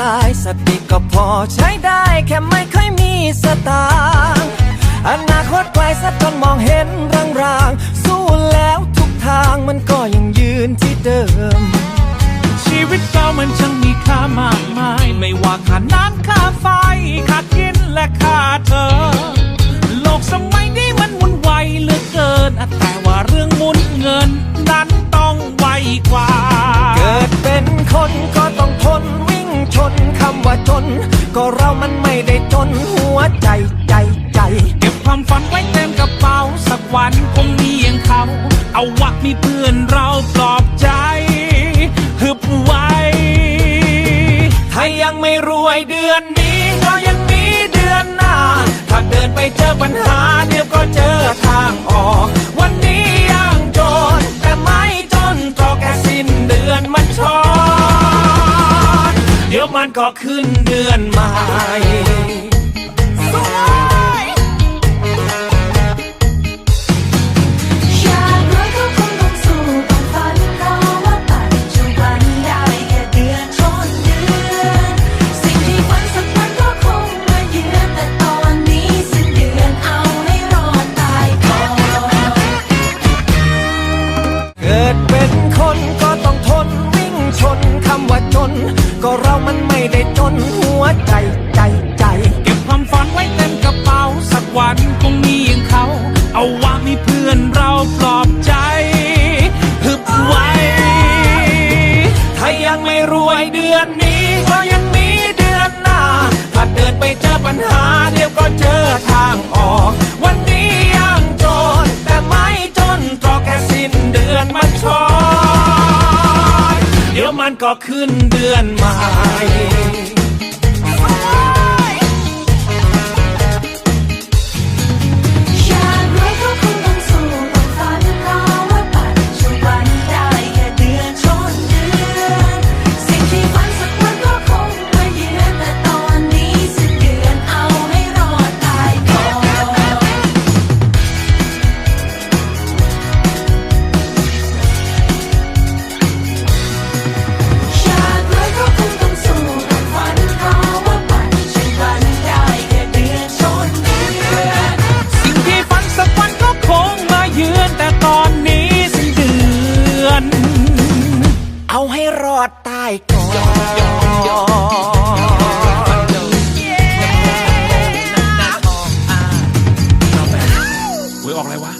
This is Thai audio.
สติก็พอใช้ได้แค่ไม่ค่อยมีสตางค์อนาคตไกลสักจนมองเห็นรางๆ สู้แล้วทุกทางมันก็ยังยืนที่เดิม ชีวิตเรามันช่างมีค่ามากมาย ไม่ว่าค่าน้ำค่าไฟค่ากินและค่าเธอ โลกสมัยนี้มันหมุนไวเหลือเกิน แต่ว่าเรื่องหมุนเงินนั้นต้องไวกว่า เกิดเป็นคนก็ต้องทนวิ่งชนคำ ว่าจน ก็เรามันไม่ได้จนหัวใจใจใจ เก็บความฝันไว้เต็มกระเป๋า สักวันคงมีอย่างเขา เอาวะมีเพื่อนเราปลอบใจฮึบไว้ ถ้ายังไม่รวยเดือนนี้ก็ยังมีเดือนหน้า ถ้าเดินไปเจอปัญหาเดี๋ยวก็เจอทางออก วันนี้ยังจนแต่ไม่จนตรอกแค่สิ้นเดือนมันชอ มันก็ขึ้นเดือนใหม่ ก็เรามันไม่ได้จนหัวใจใจใจ เก็บความฝันไว้เต็มกระเป๋า สักวันคงมีอย่างเขา เอาว่ามีเพื่อนเราปลอบใจฮึบไว้ ถ้ายังไม่รวยเดือนนี้ ก็ยังมีเดือนหน้า ถ้าเดินไปเจอปัญหา เดี๋ยวมันก็ขึ้นเดือนใหม่ ก่อนออกอะไรวะ